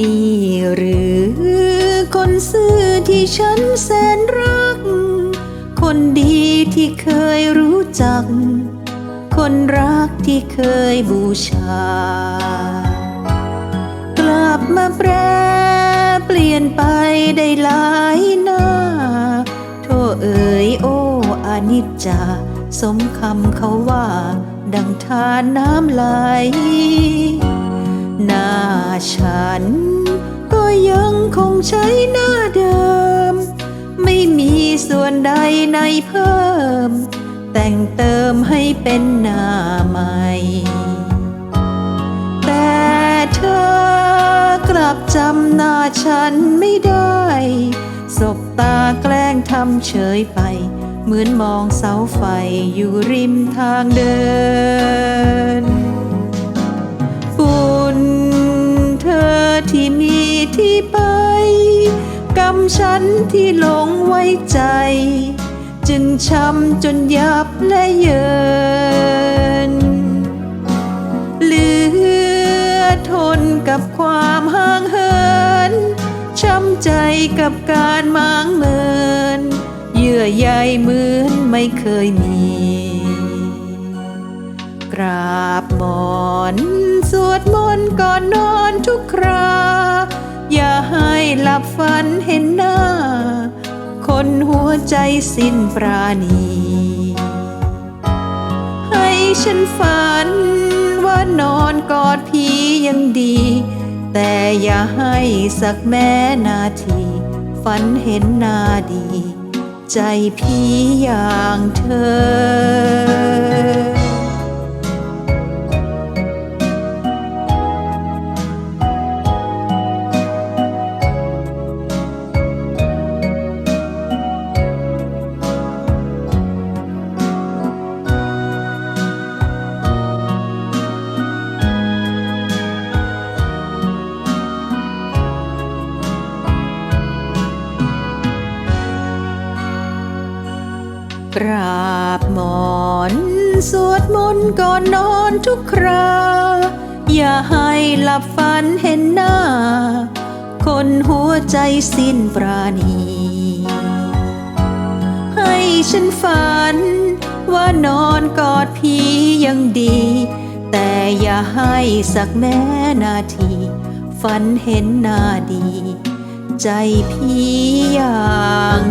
นี่หรือคนซื่อที่ฉันแสนรัก คนดีที่เคยรู้จัก คนรักที่เคยบูชา กลับมาแปรเปลี่ยนไปได้หลายหน้า โทเอ่ยโอ้อานิจจา สมคำเขาว่า ดังทานน้ำไหลหน้า ฉัน ก็ยังคงใช้หน้าเดิม ไม่มีส่วนใดในเพิ่ม แต่งเติมให้เป็นหน้าใหม่ แต่เธอกลับจำหน้าฉันไม่ได้สบตาแกล้งทำเฉยไป เหมือนมองเสาไฟอยู่ริมทางเดิน ที่มีที่ไป กรรมฉันที่หลงไว้ใจ จึงช้ำจนยับและเยินเหลือทนกับความห่างเหิน ช้ำใจกับการมางเมิน เยื่อใยเหมือนไม่เคยมี กราบหมอน สวดมนต์ก่อนนอนทุกครา อย่าให้หลับฝันเห็นหน้า คนหัวใจสิ้นปราณี ให้ฉันฝันว่านอนกอดพียังดี แต่อย่าให้สักแม้นาที ฝันเห็นหน้าดี ใจพี่อย่างเธอ กราบหมอนสวดมนต์ก่อนนอนทุกครา อย่าให้หลับฝันเห็นหน้า คนหัวใจสิ้นปราณี ให้ฉันฝันว่านอนกอดพี่ยังดี แต่อย่าให้สักแม้นาที ฝันเห็นหน้าดี ใจพี่อย่าง